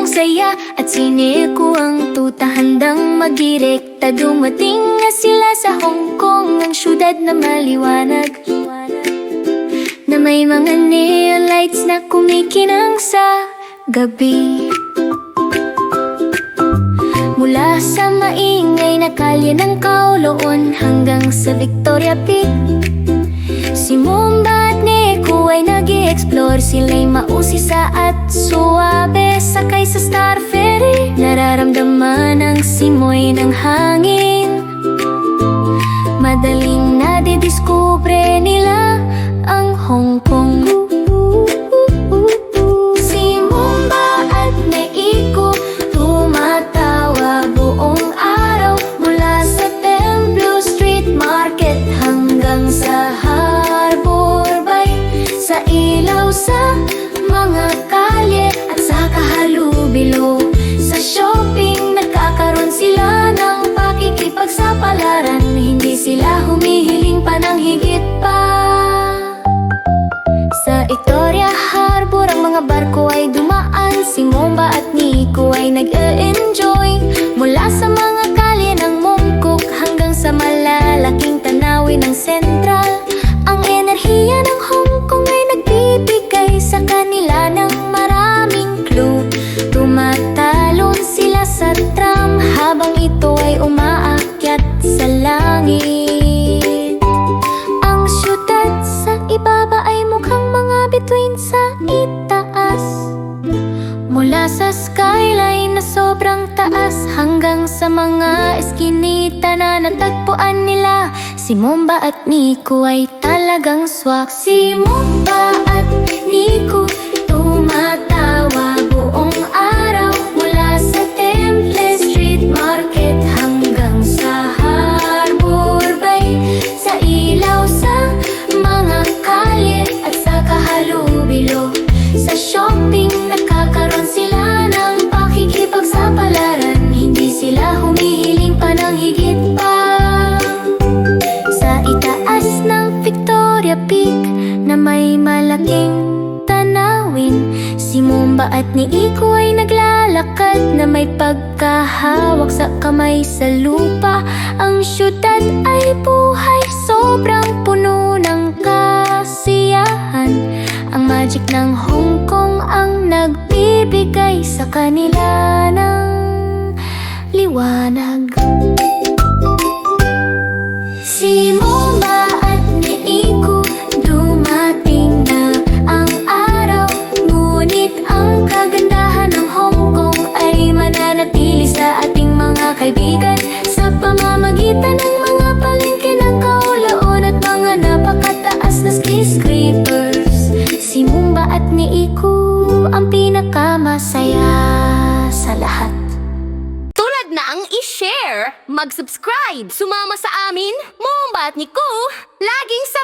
Buong saya At siniko ang tuta handang magdirekta Dumating na sila sa Hong Kong Ang syudad na maliwanag. Na may mga neon lights na kumikinang sa gabi. Mula sa maingay na kalye ng Kowloon Hanggang sa Victoria Peak explore Sila'y mausisa at suwabe Sakay sa Star Ferry. Nararamdaman ang simoy ng hangin malalaking tanawin ng Central eskinita na natagpuan nila. Si Momba at Nico ay talagang swak. Si Momba at Nico tumatawa buong araw. Mula sa Temple Street Market hanggang sa Harbor Bay. Sa ilaw sa mga kalye at sa kahalubilo may malaking tanawin. Si Mumba at ni Iko ay naglalakad na may pagkahawak sa kamay sa lupa. Ang syudad ay buhay sobrang puno ng kasiyahan. Ang magic ng Hong Kong ang nagbibigay sa kanila ng liwanag i-share, mag-subscribe, sumama sa amin, Mombat ni Ku, laging sa